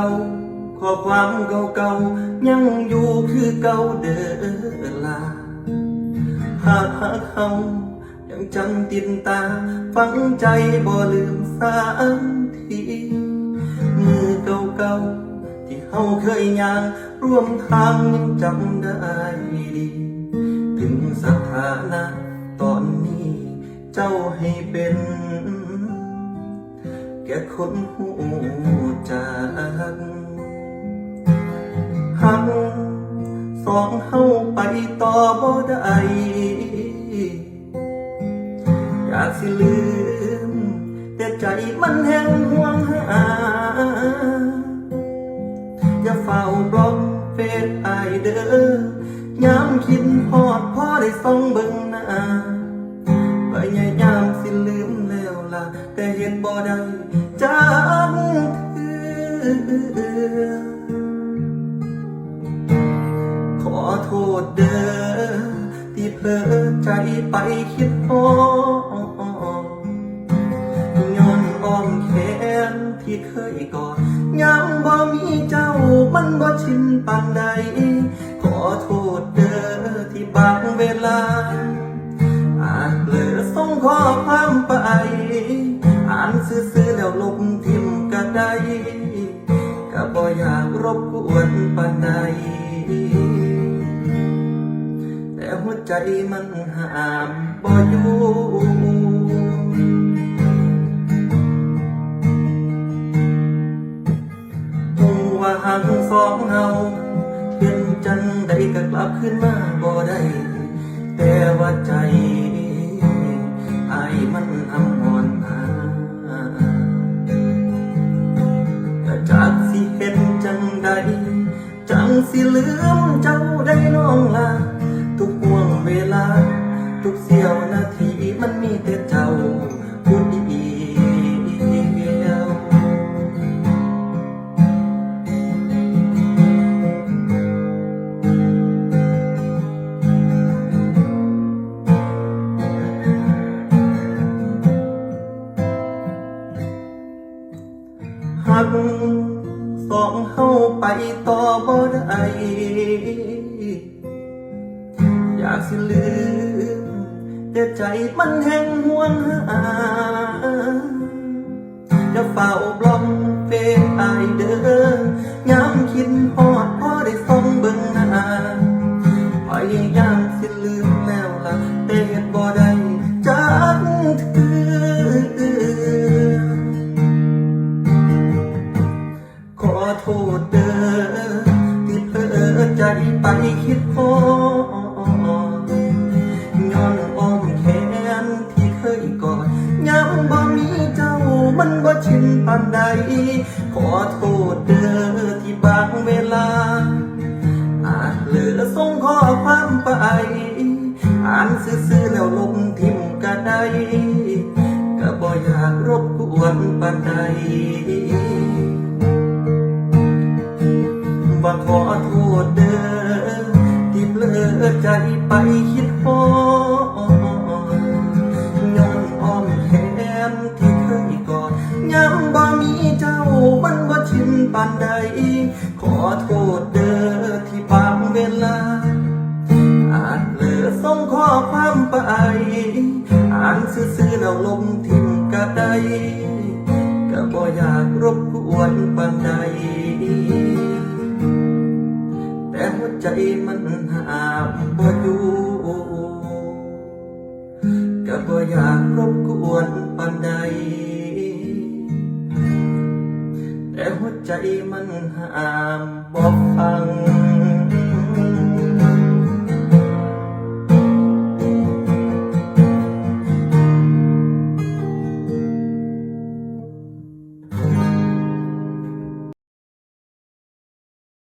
ก่าข้อความเก่าๆยังอยู่คือเก่าเด้อลาหากหากเขายังจำติดตา ฝังใจบ่ลืมสามทีมือเก่าๆที่เขาเคยย่างร่วมทางยังจำได้ดี ถึงสถานะตอนนี้เจ้าให้เป็น ก่คนหูจักหักสองเฮาไปต่อบ่ได้อยากสิลืม แต่ใจมันแห้งห่วงหาอย่าเฝ้าบล็อกเฟซไอเด้อยามคิดพอดพอได้ส่องเบิ่งหน้าพยายามสิลืมแล้วล่ะ แต่เห็นบ่ได้ ขอโทษเด้อที่เพลอใจไปคิดพอย้อนอ้อมแขนที่เคยกอดยังบ่มีเจ้ามันบ่ชินปานใด ขอโทษเด้อที่บางเวลาอ่านเผลอส่งข้อความไป อ่านซื่อ อยากรบกวนปานใดแต่หัวใจมันห้ามบ่อยู่หูว่าหักสองเฮาเห็นจังใดก็กลับขึ้นมาบ่ได้แต่ว่าใจไอ้มันอำ สิลืมเจ้าได้น้องลาทุกห่วงเวลา ทุกเสี้ยวนาทีมันมีแต่เจ้าผู้เดียวหัก ต่อบ่ได้อยากสิลืม แต่ใจมันแห้งห่วงหาจะเฝ้าบล็อก ใจไปคิดพอย้อนอ้อมแขนที่เคยกอดยังบ่มีเจ้ามันบ่ชินปานใด ขอโทษเด้อที่บางเวลา อาจเหลือส่งข้อความไป อ่านซื่อๆแล้วลบทิมก็ได้ก็บ่อยากรบกวนปานใด ไปคิดพอย้อนอ้อมแขนที่เคยกอดยังบ่มีเจ้ามันบ่ชินปานใด ขอโทษเด้อที่บางเวลา อาจเผลอส่งข้อความไป อ่านซื่อๆแล้วลงทิมก็ไดก็บ่อยากรบกวนปานใดแต่หัวใจมันหามบ่อยู่ อยากรบกวนปันใด แต่หัวใจมันห้ามบอกฟัง